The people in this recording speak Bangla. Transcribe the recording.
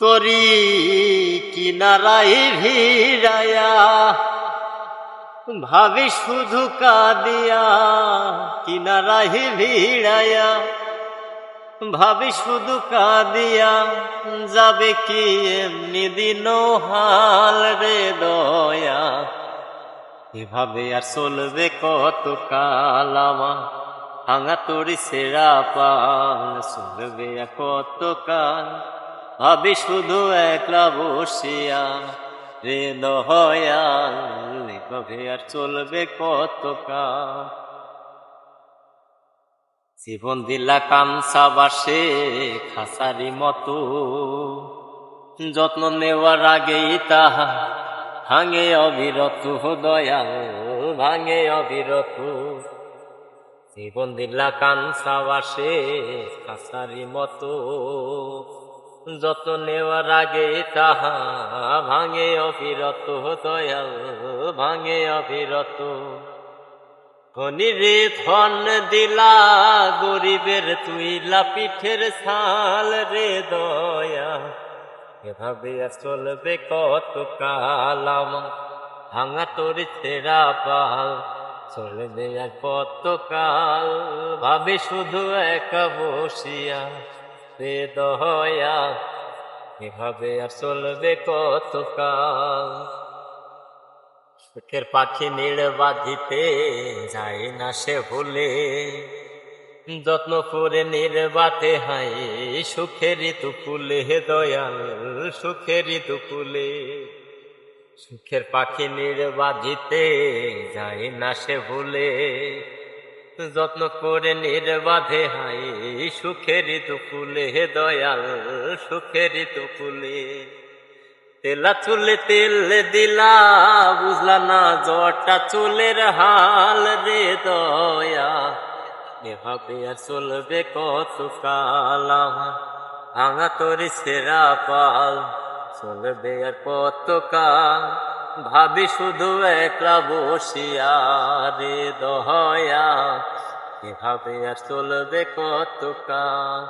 তরি কিনারাই ভিড়ায়া, ভাবি শুধু কাদিয়া কিনারাই ভিড়ায়া, ভাবি শুধু কাদিয়া, যাবে কি এমনি দিন হাল রে দয়া? এভাবে আর চলবে কত কাল আমার? ভাঙা তোরি সেরা পাল, চলবে কত কাল? ভাবি শুধু একলা বসিয়া রে দয়াল এভাবে আর চলবে কত জীবন দিলা কামসা বাসে খাসারি মতো, যত্ন নেওয়ার আগেই তাহা ভাঙে অবিরত, দয়াল ভাঙে অবিরত। জীবন দিলা কানসা বাসে খাসারি মতো যত নেওয়ার আগে তাহা ভাঙে অবিরত, দয়াল, ভাঙে অবিরত। ধনী রে ধন দিলা, গরিবের তুইলা, পিঠের ছাল রে দয়া। এভাবে চলবে কত কাল? আমার ভাঙা তোর ছেড়া পাল চলে আর কত কাল? ভাবে শুধু একা বসিয়া রে দয়া এভাবে আর চলবে কত কাল? সুখের পাখি নীড় বাঁধিতে যায় না সে ভুলে। যত্ন করে নির্বাতে হাই সুখেরই তুকুলে হে দয়াল সুখেরই তুকুলে সুখের পাখি নির্বাধিতে যায় না সে ভুলে। যত্ন করে নির্বাধে হাই সুখেরই তুকুলে হে দয়াল সুখেরই তুকুলে তেলা চুলে তেল দিলা, বুঝলা না জটা চুলের হাল রে দয়া। এভাবে আর চলবে কত কাল ভাঙা তোর সেরা পাল, চলবে আর কত কাল। ভাবি শুধু একলা বসিয়া রে দহয়া এভাবে আর চলবে কত কাল